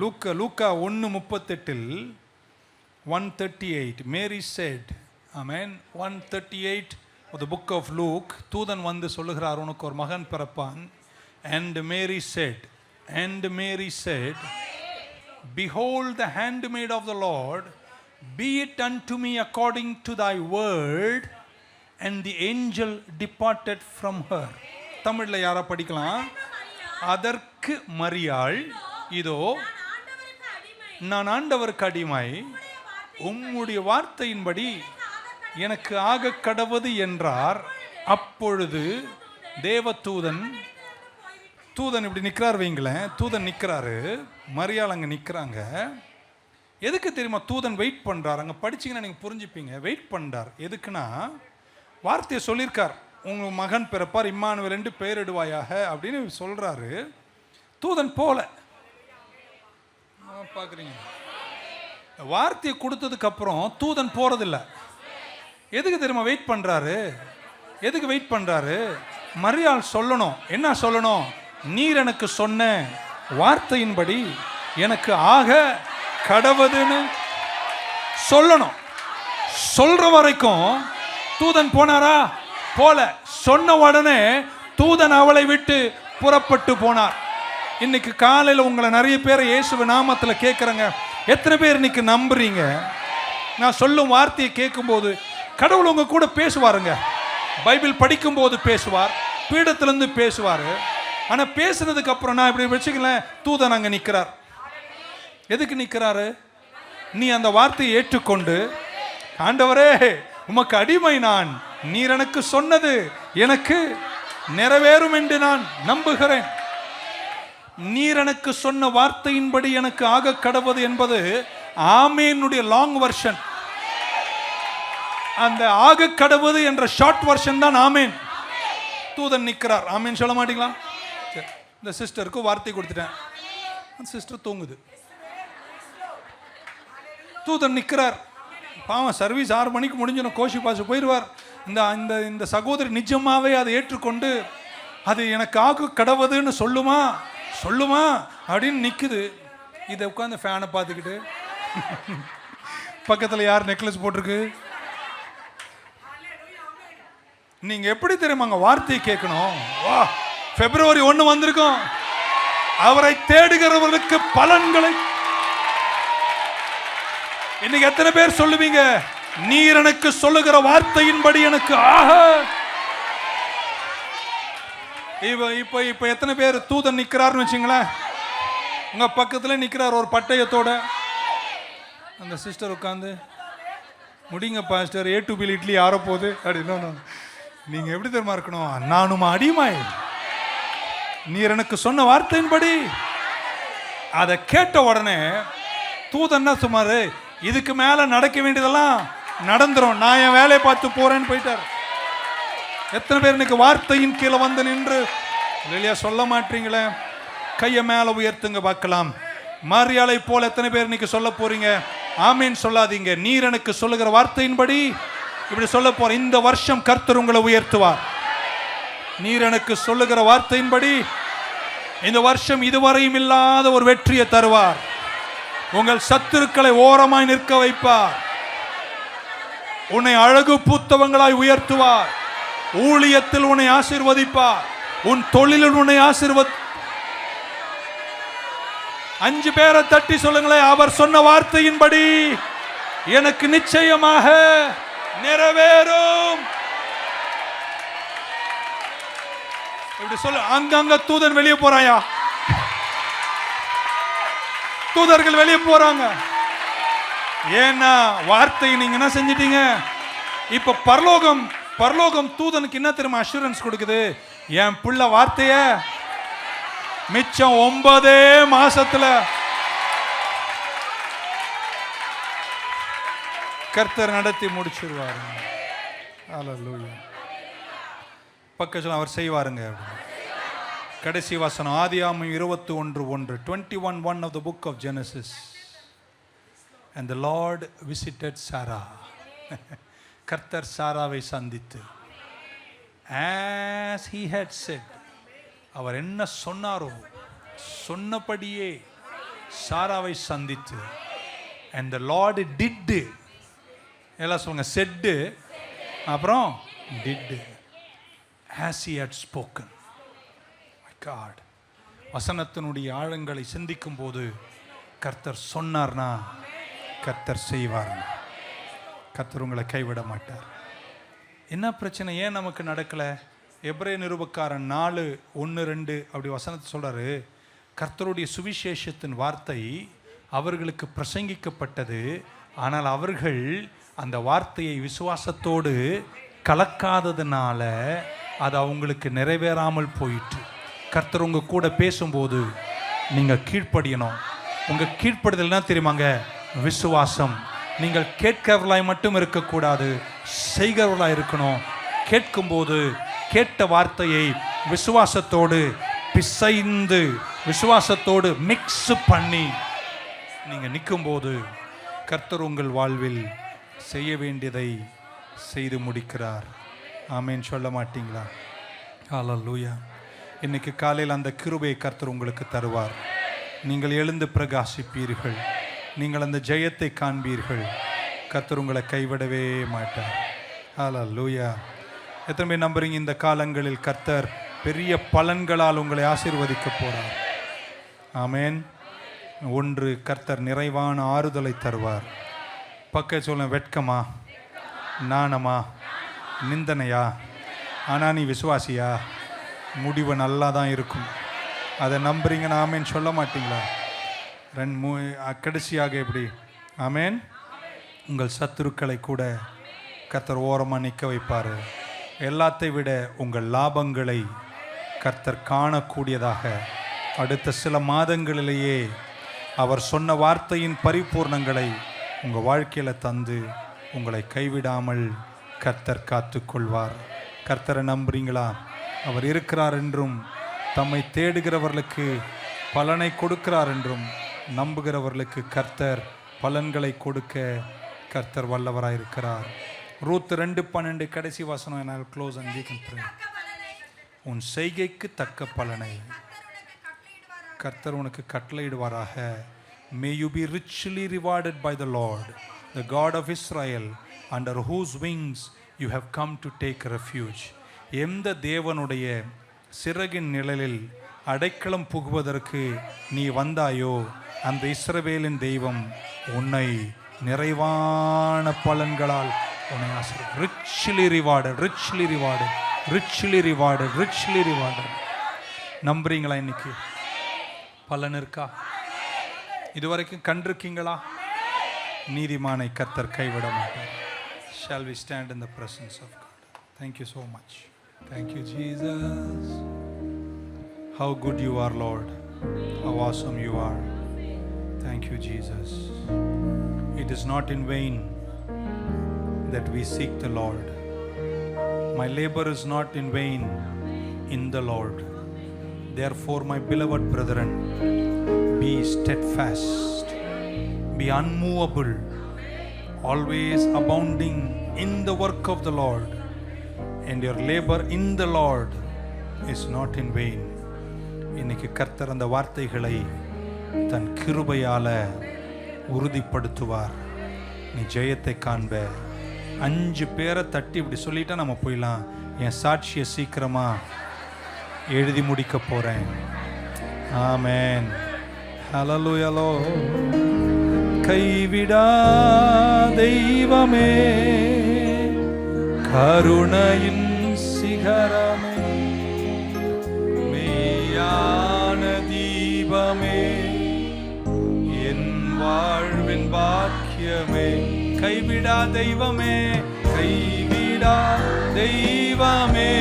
லூக்கா லூக்கா ஒன்று முப்பத்தெட்டில் one thirty eight Mary said amen one thirty eight the book of Luke தூதன் வந்து சொல்லுகிறார் உனக்கு ஒரு மகன் பிறப்பான். And Mary said and Mary said behold the handmaid of the lord be it unto me according to thy world and the angel departed from her தமிழில் யாரை படிக்கலாம்? அதற்கு மரியாள் இதோ நான் ஆண்டவருக்கு அடிமை. உம்முடைய வார்த்தையின்படி எனக்கு ஆக கடவது என்றார். அப்பொழுது தேவதூதன் தூதன் இப்படி நிற்கிறார் வைங்களேன். தூதன் நிற்கிறாரு மரியாள் அங்கே நிற்கிறாங்க எதுக்கு தெரியுமா? தூதன் வெயிட் பண்ணுறார் அங்கே படிச்சீங்கன்னா நீங்கள் புரிஞ்சுப்பீங்க. வெயிட் பண்ணுறார் எதுக்குன்னா வார்த்தையை சொல்லியிருக்கார். உங்கள் மகன் பிறப்பார் இம்மானுவேல் என்று பெயரிடுவாயாக அப்படின்னு சொல்கிறாரு தூதன் போல பார்க்குறீங்க. வார்த்தையை கொடுத்ததுக்கு அப்புறம் தூதன் போகிறதில்ல எதுக்கு தெரியுமா வெயிட் பண்ணுறாரு எதுக்கு வெயிட் பண்ணுறாரு மரியாள் சொல்லணும். என்ன சொல்லணும்? நீர் எனக்கு சொன்ன வார்த்தையின்படி எனக்கு ஆக கடவுதுன்னு சொல்லணும். சொல்ற வரைக்கும் தூதன் போனாரா? போல. சொன்ன உடனே தூதன் அவளை விட்டு புறப்பட்டு போனார். இன்னைக்கு காலையில் உங்களை நிறைய பேர் இயேசுவ நாமத்தில் கேட்குறேங்க எத்தனை பேர் இன்னைக்கு நம்புறீங்க? நான் சொல்லும் வார்த்தையை கேட்கும்போது கடவுள் உங்க கூட பேசுவாருங்க. பைபிள் படிக்கும்போது பேசுவார் பீடத்திலிருந்து பேசுவார். ஆனால் பேசுனதுக்கு அப்புறம் நான் இப்படி வச்சுக்கலேன் தூதன் அங்கே நிற்கிறார் எதுக்கு நிற்கிறாரு நீ அந்த வார்த்தையை ஏற்றுக்கொண்டு ஆண்டவரே உமக்கு அடிமை நான். நீர் எனக்கு சொன்னது எனக்கு நிறைவேறும் என்று நான் நம்புகிறேன். நீர் எனக்கு சொன்ன வார்த்தையின்படி எனக்கு ஆக கடவது என்பது ஆமேனுடைய லாங் வெர்ஷன் அந்த ஆக கடவுது என்ற ஷார்ட் வெர்ஷன் தான் ஆமேன். தூதன் நிற்கிறார். ஆமேன் சொல்ல மாட்டீங்களா? சரி இந்த சிஸ்டருக்கு வார்த்தை கொடுத்துட்டேன். அந்த சிஸ்டர் தூங்குது. தூதன் நிற்கிறார். பாவம் சர்வீஸ் ஆறு மணிக்கு முடிஞ்சிடும். கோஷி பாசு போயிடுவார். இந்த இந்த இந்த சகோதரி நிஜமாவே அதை ஏற்றுக்கொண்டு அது எனக்கு ஆகு கடவுதுன்னு சொல்லுமா? சொல்லுமா அப்படின்னு நிற்குது இதை உட்காந்து ஃபேனை பார்த்துக்கிட்டு. பக்கத்தில் யார் நெக்லஸ் போட்டிருக்கு? நீங்க எப்படி தெரியுமாங்க வார்த்தையை கேட்கணும்? வா பிப்ரவரி ஒன்று வந்திருக்கோம். அவரை தேடுகிறவர்களுக்கு பலன்களை. இன்னைக்கு எத்தனை பேர் சொல்லுவீங்க? நீர் எனக்கு சொல்லுகிற வார்த்தையின்படி எனக்கு ஆக. இப்போ இப்போ இப்போ எத்தனை பேர் தூதன் நிற்கிறாருன்னு வச்சுங்களேன். உங்கள் பக்கத்தில் நிற்கிறார் ஒரு பட்டயத்தோட. அந்த சிஸ்டர் உட்காந்து முடிங்க பாஸ்டர். ஏ டு பில் இட்லி ஆற போகுது அப்படின்னு நீங்கள் எப்படி தெரியுமா இருக்கணும்? நானும் அடிமாய் நீர் எனக்கு சொன்ன வார்த்தையின்படி. அதை கேட்ட உடனே தூதன்னா சுமார் இதுக்கு மேலே நடக்க வேண்டியதெல்லாம் நடந்துடும் நான் என் வேலையை பார்த்து போகிறேன்னு போயிட்டார். எத்தனை பேர் இன்னைக்கு வார்த்தையின் கீழே வந்து நின்று இல்லையா சொல்ல மாட்டீங்களே? கையை மேலே உயர்த்துங்க பார்க்கலாம். மாரியாலை போல் எத்தனை பேர் இன்னைக்கு சொல்ல போறீங்க? ஆமீன் சொல்லாதீங்க. நீர் எனக்கு சொல்லுகிற வார்த்தையின்படி இப்படி சொல்ல போற இந்த வருஷம் கர்த்தர் உங்களை உயர்த்துவார். நீர் எனக்கு சொல்லுகிற வார்த்தையின்படி இந்த வருஷம் இதுவரையும் இல்லாத ஒரு வெற்றியை தருவார். உங்கள் சத்துருக்களை ஓரமாய் நிற்க வைப்பார். உன்னை அழகு பூத்தவங்களாய் உயர்த்துவார். ஊழியத்தில் உன்னை ஆசிர்வதிப்பார். உன் தொழிலில் உன்னை ஆசிர்வத் அஞ்சு பேரை தட்டி சொல்லுங்களேன். அவர் சொன்ன வார்த்தையின்படி எனக்கு நிச்சயமாக நிறைவேறும். இப்படி சொல்லு அங்கங்க தூதன் வெளியே போறாயா? தூதர்கள் வெளியே போறாங்க. ஏன்னா வார்த்தை நீங்க என்ன செஞ்சிட்டீங்க? இப்ப பரலோகம் பரலோகம் தூதனுக்கு என்ன தெரியுமா அஷூரன்ஸ் கொடுக்குது? என் பிள்ளை வார்த்தைய? மிச்சம் ஒன்பதே மாசத்துல. கர்த்தர் நடத்தி முடிச்சிருவாரு. பக்கத்தில் அவர் செய்வாருங்க. கடைசி வசனம் ஆதியாமம் இருபத்தி ஒன்று ஒன்று twenty one one of the book of Genesis and the lord visited Sarah கர்த்தர் சாராவை சந்தித்து. ஆஸ் ஹீ ஹேட் செட் அவர் என்ன சொன்னாரோ சொன்னபடியே சாராவை சந்தித்து. அண்ட் த லார்டு டிட்டு எல்லாம் சொல்லுங்க செட்டு அப்புறம் did as he had spoken God வசனத்தினுடைய ஆழங்களை சிந்திக்கும் போது கர்த்தர் சொன்னார்னா கர்த்தர் செய்வார்னா. கர்த்தர் உங்களை கைவிட மாட்டார். என்ன பிரச்சனை? ஏன் நமக்கு நடக்கலை? எப்ரே நிருபக்காரன் நாலு ஒன்று ரெண்டு அப்படி வசனத்தை சொல்கிறாரு கர்த்தருடைய சுவிசேஷத்தின் வார்த்தை அவர்களுக்கு பிரசங்கிக்கப்பட்டது. ஆனால் அவர்கள் அந்த வார்த்தையை விசுவாசத்தோடு கலக்காததுனால அது அவங்களுக்கு நிறைவேறாமல் போயிட்டு கர்த்தர் உங்கள் கூட பேசும்போது நீங்கள் கீழ்ப்படியணும். உங்கள் கீழ்ப்படுதல் என்ன தெரியுமாங்க? விசுவாசம். நீங்கள் கேட்கிறவர்களாய் மட்டும் இருக்கக்கூடாது செய்கிறவர்களாய் இருக்கணும். கேட்கும்போது கேட்ட வார்த்தையை விசுவாசத்தோடு பிசைந்து விசுவாசத்தோடு மிக்ஸ் பண்ணி நீங்கள் நிற்கும்போது கர்த்தர் உங்கள் வாழ்வில் செய்ய வேண்டியதை செய்து முடிக்கிறார். ஆமேன். சொல்ல மாட்டீங்களா? ஆலா லூயா இன்னைக்கு காலையில் அந்த கிருபையை கர்த்தர் உங்களுக்கு தருவார். நீங்கள் எழுந்து பிரகாசிப்பீர்கள். நீங்கள் அந்த ஜெயத்தை காண்பீர்கள். கர்த்தர் உங்களை கைவிடவே மாட்டார். ஆலா லூயா எத்தனை பேர் நம்புறீங்க? இந்த காலங்களில் கர்த்தர் பெரிய பலன்களால் உங்களை ஆசீர்வதிக்க போகிறார் ஆமேன் ஒன்று கர்த்தர் நிறைவான ஆறுதலை தருவார். பக்க சொல்ல வெட்கமா? நாணமா? நிந்தனையா? ஆனால் நீ விசுவாசியா? முடிவு நல்லா தான் இருக்கும். அதை நம்புறீங்கன்னு ஆமேன் சொல்ல மாட்டீங்களா? ரெண்டு மூ கடைசியாக எப்படி? ஆமேன். உங்கள் சத்துருக்களை கூட கர்த்தர் ஓரமாக நிற்க வைப்பார். எல்லாத்தை விட உங்கள் லாபங்களை கர்த்தர் காணக்கூடியதாக அடுத்த சில மாதங்களிலேயே அவர் சொன்ன வார்த்தையின் பரிபூர்ணங்களை உங்கள் வாழ்க்கையில் தந்து உங்களை கைவிடாமல் கர்த்தர் காத்துக்கொள்வார். கர்த்தரை நம்புறீங்களா? அவர் இருக்கிறார் என்றும் தம்மை தேடுகிறவர்களுக்கு பலனை கொடுக்கிறார் என்றும் நம்புகிறவர்களுக்கு கர்த்தர் பலன்களை கொடுக்க கர்த்தர் வல்லவராயிருக்கிறார். ரூத் ரெண்டு பன்னெண்டு கடைசி வசனம் என்னால் க்ளோஸ் அண்ட் we உன் செய்கைக்கு தக்க பலனை. கர்த்தர் உனக்கு கட்டளையிடுவாராக. May you be richly rewarded by the lord the God of Israel under whose wings you have come to take refuge எந்த தேவனுடைய சிறகின் நிழலில் அடைக்கலம் புகுவதற்கு நீ வந்தாயோ அந்த இஸ்ரவேலின் தெய்வம் உன்னை நிறைவான பலன்களால் உன்னை ஆசிரியர் richly reward richly reward richly reward richly reward நம்புறீங்களா இன்னைக்கு? பலன் இருக்கா? இதுவரைக்கும் கண்டிருக்கீங்களா? நீதிமானை கத்தர் கைவிட மாட்டார். Shall we stand in the presence of God thank you so much thank you Jesus how good you are lord how awesome you are Thank you Jesus it is not in vain that we seek the Lord. My labor is not in vain in the Lord. Therefore, my beloved brethren, be steadfast, be unmovable, always abounding in the work of the Lord, and your labor in the Lord is not in vain. இன்னைக்கு கர்த்தர் அந்த வார்த்தைகளை தன் கிருபையால் உறுதிப்படுத்துவார். நீ ஜெயத்தை காண்ப. அஞ்சு பேரை தட்டி இப்படி சொல்லிட்டா நம்ம போயிடலாம். என் சாட்சியை சீக்கிரமா எழுதி முடிக்க போறேன். ஆமேன். ஹalleluya கைவிடா தெய்வமே. கருணையின் சிகரமே. வாழ்வின் பாக்கியமே. கைவிடா தெய்வமே கைவிடா தெய்வமே.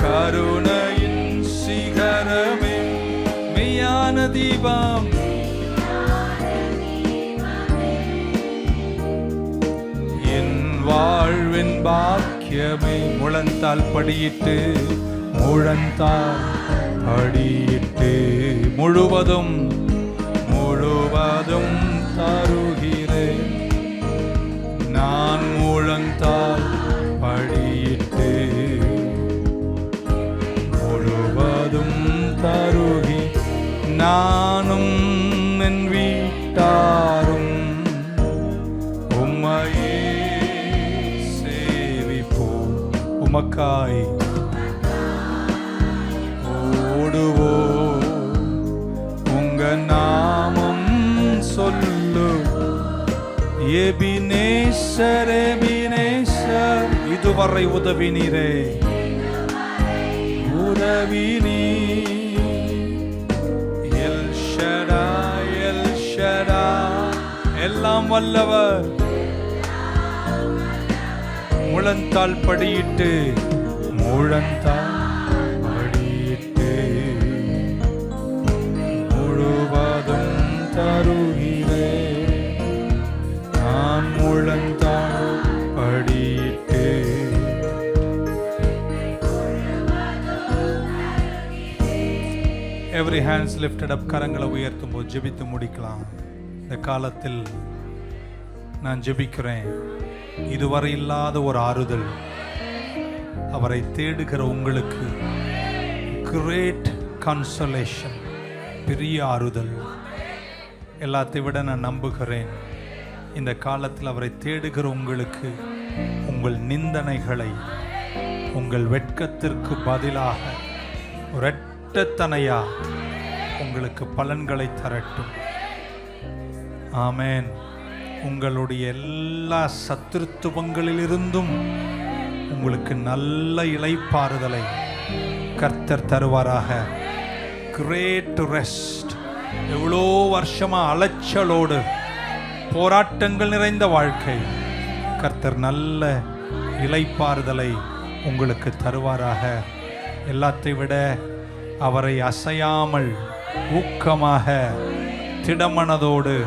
கருணையின் சிகரமே மெய்யான தீபம். வாழ்வின் பாக்கியமே முழந்தால் படியிட்டு முழந்தால் படியிட்டு முழுவதும் முழுவதும் தருகிறேன் நான் முழந்தால் படியிட்டு முழுவதும் தருகி நானும் என் வீட்டாரும் உம்மையே சேவிப்போம். உமக்காய் எபினேசர் எபினேசர் இதுவரை உதவினீரே. உதவினீ எல் ஷடா எல் ஷடா எல்லாம் வல்லவர். முழந்தால் படியிட்டு முழந்தால் ஹேண்ட்ஸ் லிஃப்டட் அப் கரங்களை உயர்த்தும் போது ஜெபித்து முடிக்கலாம். இந்த காலத்தில் நான் ஜெபிக்கிறேன். இதுவரை இல்லாத ஒரு ஆறுதல். அவரை தேடுகிற உங்களுக்கு கிரேட் கன்சலேஷன் பெரிய ஆறுதல். எல்லாத்தை விட நான் நம்புகிறேன். இந்த காலத்தில் அவரை தேடுகிற உங்களுக்கு உங்கள் நிந்தனைகளை உங்கள் வெட்கத்திற்கு பதிலாக இரட்டத்தனையா உங்களுக்கு பலன்களை தரட்டும். ஆமேன். உங்களுடைய எல்லா சத்துருத்துவங்களிலிருந்தும் உங்களுக்கு நல்ல இலைப்பாறுதலை கர்த்தர் தருவாராக. கிரேட் ரெஸ்ட் எவ்வளோ வருஷமா அலைச்சலோடு போராட்டங்கள் நிறைந்த வாழ்க்கை. கர்த்தர் நல்ல இலைப்பாறுதலை உங்களுக்கு தருவாராக. எல்லாத்தை விட அவரை அசையாமல் ஊக்கமாக திடமனதோடு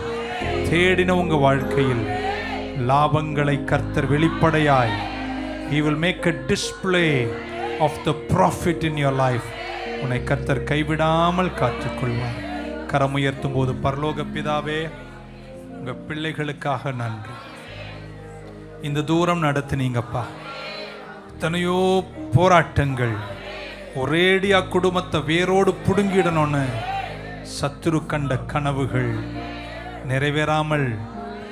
தேடின உங்க வாழ்க்கையில் லாபங்களை கர்த்தர் வெளிப்படையாய் he make a display of the profit in your life உன்னை கர்த்தர் கைவிடாமல் காத்துக்கொள்வார். கரம் உயர்த்தும் போது பரலோக பிதாவே உங்க பிள்ளைகளுக்காக நன்றி. இந்த தூரம் நடத்தினீங்கப்பா. எத்தனையோ போராட்டங்கள் ஒரேடியா குடும்பத்தை வேரோடு பிடுங்கிடணும்னு சத்துரு கண்ட கனவுகள் நிறைவேறாமல்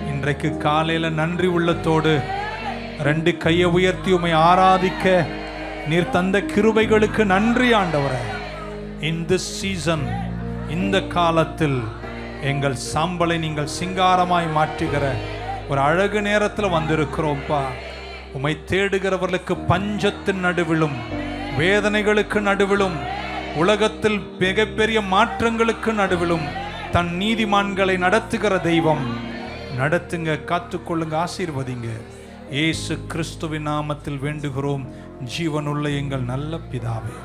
இன்றைக்கு காலையில் நன்றி உள்ளத்தோடு ரெண்டு கையை உயர்த்தி உமை ஆராதிக்க நீர் தந்த கிருபைகளுக்கு நன்றி ஆண்டவரே. இன் திஸ் சீசன் இந்த காலத்தில் எங்கள் சாம்பலை நீங்கள் சிங்காரமாய் மாற்றுகிற ஒரு அழகு நேரத்தில் வந்திருக்கிறோம்ப்பா உமை தேடுகிறவர்களுக்கு பஞ்சத்தின் நடுவிலும் வேதனைகளுக்கு நடுவிலும் உலகத்தில் மிகப்பெரிய மாற்றங்களுக்கு நடுவிலும் தன் நீதிமான்களை நடத்துகிற தெய்வம். நடத்துங்க காத்துக்கொள்ளுங்க ஆசீர்வதிங்க. இயேசு கிறிஸ்துவின் நாமத்தில் வேண்டுகிறோம். ஜீவனுள்ள எங்கள் நல்ல பிதாவே.